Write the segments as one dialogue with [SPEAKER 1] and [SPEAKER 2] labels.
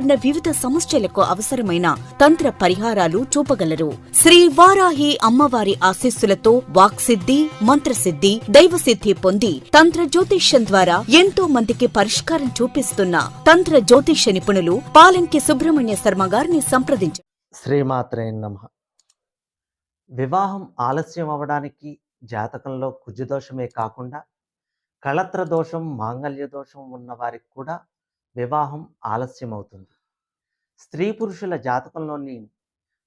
[SPEAKER 1] వివిధ సమస్యలకు అవసరమైన తంత్ర పరిహారాలు చూపగలరు. శ్రీ వారాహి అమ్మవారి ఆశీస్సులతో వాక్సిద్ధి మంత్రసిద్ధి దైవసిద్ధి పొంది తంత్ర జ్యోతిష్యం ద్వారా ఎంతో మందికి పరిష్కారం చూపిస్తున్న తంత్ర జ్యోతిష్య నిపుణులు పాలంకి సుబ్రహ్మణ్య శర్మ గారిని సంప్రదించారు
[SPEAKER 2] శ్రీమాత్రే నమ. వివాహం ఆలస్యం అవ్వడానికి జాతకంలో కుజదోషమే కాకుండా కళత్ర దోషం మాంగళ్య దోషం ఉన్న వారికి కూడా వివాహం ఆలస్యం అవుతుంది స్త్రీ పురుషుల జాతకంలోని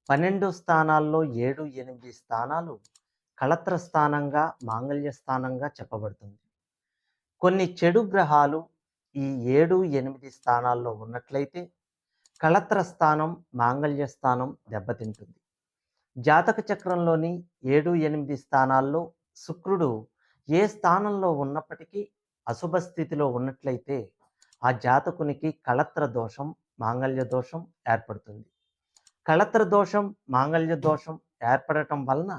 [SPEAKER 2] పన్నెండు స్థానాల్లో ఏడు ఎనిమిది స్థానాలు కళత్ర స్థానంగా మాంగళ్య స్థానంగా చెప్పబడుతుంది. కొన్ని చెడు గ్రహాలు ఈ ఏడు ఎనిమిది స్థానాల్లో ఉన్నట్లయితే కళత్ర స్థానం మాంగళ్య స్థానం దెబ్బతింటుంది. జాతక చక్రంలోని ఏడు ఎనిమిది స్థానాల్లో శుక్రుడు ఏ స్థానంలో ఉన్నప్పటికీ అశుభ స్థితిలో ఉన్నట్లయితే ఆ జాతకునికి కళత్ర దోషం మాంగళ్య దోషం ఏర్పడుతుంది. కళత్ర దోషం మాంగళ్య దోషం ఏర్పడటం వలన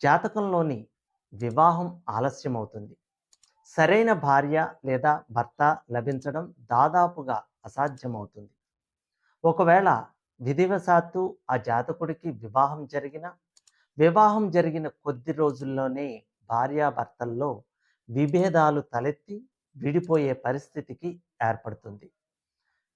[SPEAKER 2] జాతకంలోని వివాహం ఆలస్యం అవుతుంది సరైన భార్య లేదా భర్త లభించడం దాదాపుగా అసాధ్యమవుతుంది. ఒకవేళ విధివశాత్తు ఆ జాతకుడికి వివాహం జరిగిన వివాహం జరిగిన కొద్ది రోజుల్లోనే భార్యాభర్తల్లో విభేదాలు తలెత్తి విడిపోయే పరిస్థితికి ఏర్పడుతుంది.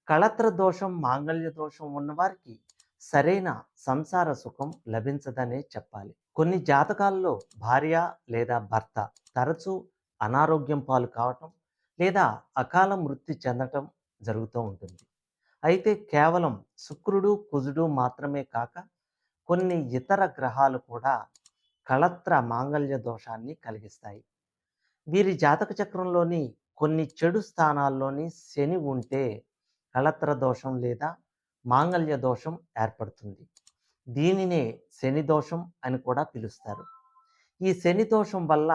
[SPEAKER 2] కళత్ర దోషం మాంగళ్య దోషం ఉన్నవారికి సరైన సంసార సుఖం లభించదనే చెప్పాలి. కొన్ని జాతకాల్లో భార్య లేదా భర్త తరచూ అనారోగ్యం పాలు కావటం లేదా అకాల మృతి చెందటం జరుగుతూ ఉంటుంది. అయితే కేవలం శుక్రుడు కుజుడు మాత్రమే కాక కొన్ని ఇతర గ్రహాలు కూడా కళత్ర మాంగళ్య దోషాన్ని కలిగిస్తాయి. వీరి జాతక చక్రంలోని కొన్ని చెడు స్థానాల్లోని శని ఉంటే కళత్ర దోషం లేదా మాంగళ్య దోషం ఏర్పడుతుంది. దీనినే శని దోషం అని కూడా పిలుస్తారు. ఈ శని దోషం వల్ల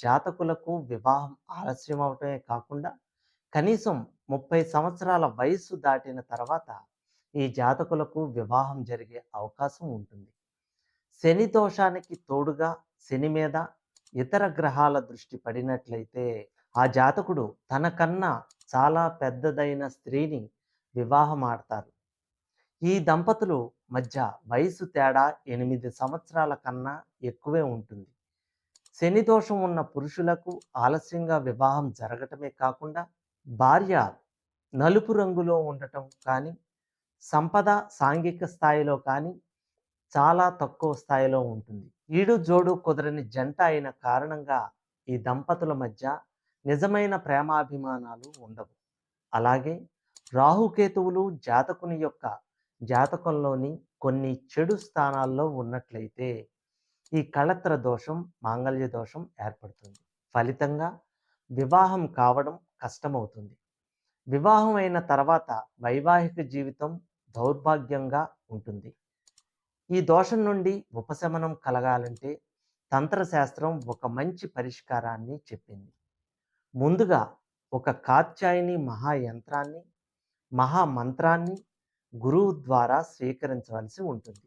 [SPEAKER 2] జాతకులకు వివాహం ఆలస్యం అవటమే కాకుండా కనీసం ముప్పై సంవత్సరాల వయస్సు దాటిన తర్వాత ఈ జాతకులకు వివాహం జరిగే అవకాశం ఉంటుంది. శని దోషానికి తోడుగా శని మీద ఇతర గ్రహాల దృష్టి పడినట్లయితే ఆ జాతకుడు తనకన్నా చాలా పెద్దదైన స్త్రీని వివాహం ఆడతారు. ఈ దంపతులు మధ్య వయసు తేడా ఎనిమిది సంవత్సరాల కన్నా ఎక్కువే ఉంటుంది. శని దోషం ఉన్న పురుషులకు ఆలస్యంగా వివాహం జరగటమే కాకుండా భార్య నలుపు రంగులో ఉండటం కానీ సంపద సాంఘిక స్థాయిలో కానీ చాలా తక్కువ స్థాయిలో ఉంటుంది. ఈడు జోడు కుదరని జంట అయిన కారణంగా ఈ దంపతుల మధ్య నిజమైన ప్రేమాభిమానాలు ఉండవు. అలాగే రాహుకేతువులు జాతకుని యొక్క జాతకంలోని కొన్ని చెడు స్థానాల్లో ఉన్నట్లయితే ఈ కళత్ర దోషం మాంగళ్య దోషం ఏర్పడుతుంది. ఫలితంగా వివాహం కావడం కష్టమవుతుంది. వివాహం అయిన తర్వాత వైవాహిక జీవితం దౌర్భాగ్యంగా ఉంటుంది. ఈ దోషం నుండి ఉపశమనం కలగాలంటే తంత్రశాస్త్రం ఒక మంచి పరిష్కారాన్ని చెప్పింది. ముందుగా ఒక కాత్యాయని మహాయంత్రాన్ని మహామంత్రాన్ని గురువు ద్వారా స్వీకరించవలసి ఉంటుంది.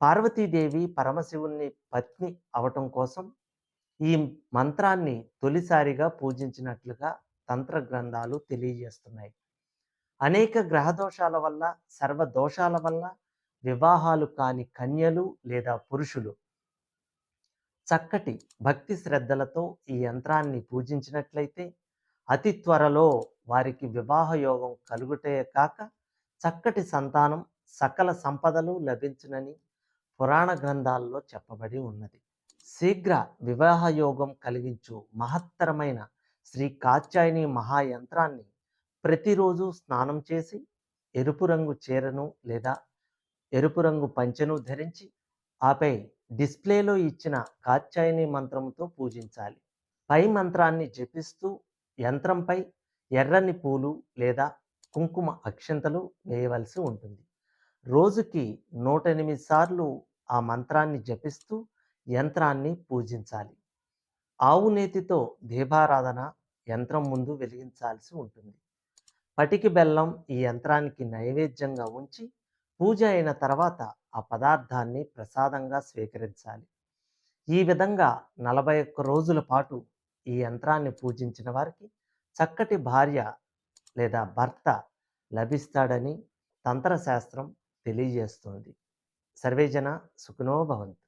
[SPEAKER 2] పార్వతీదేవి పరమశివుని పత్ని అవటం కోసం ఈ మంత్రాన్ని తొలిసారిగా పూజించినట్లుగా తంత్ర గ్రంథాలు తెలియజేస్తున్నాయి. అనేక గ్రహ దోషాల వల్ల సర్వ దోషాల వల్ల వివాహాలు కాని కన్యలు లేదా పురుషులు చక్కటి భక్తి శ్రద్ధలతో ఈ యంత్రాన్ని పూజించినట్లయితే అతి త్వరలో వారికి వివాహ యోగం కలుగుటే కాక చక్కటి సంతానం సకల సంపదలు లభించునని పురాణ గ్రంథాల్లో చెప్పబడి ఉన్నది. శీఘ్ర వివాహ యోగం కలిగించు మహత్తరమైన శ్రీ కాత్యాయని మహాయంత్రాన్ని ప్రతిరోజు స్నానం చేసి ఎరుపు రంగు చీరను లేదా ఎరుపు రంగు పంచెను ధరించి ఆపై డిస్ప్లేలో ఇచ్చిన కాత్యాయని మంత్రంతో పూజించాలి. పై మంత్రాన్ని జపిస్తూ యంత్రంపై ఎర్రని పూలు లేదా కుంకుమ అక్షంతలు వేయవలసి ఉంటుంది. రోజుకి నూట ఎనిమిది సార్లు ఆ మంత్రాన్ని జపిస్తూ యంత్రాన్ని పూజించాలి. ఆవు నేతితో దీపారాధన యంత్రం ముందు వెలిగించాల్సి ఉంటుంది. పటికి బెల్లం ఈ యంత్రానికి నైవేద్యంగా ఉంచి పూజ అయిన తర్వాత ఆ పదార్థాన్ని ప్రసాదంగా స్వీకరించాలి. ఈ విధంగా నలభై ఒక్క రోజుల పాటు ఈ యంత్రాన్ని పూజించిన వారికి చక్కటి భార్య లేదా భర్త లభిస్తాడని తంత్రశాస్త్రం తెలియజేస్తుంది. సర్వేజన సుఖనోభవంత్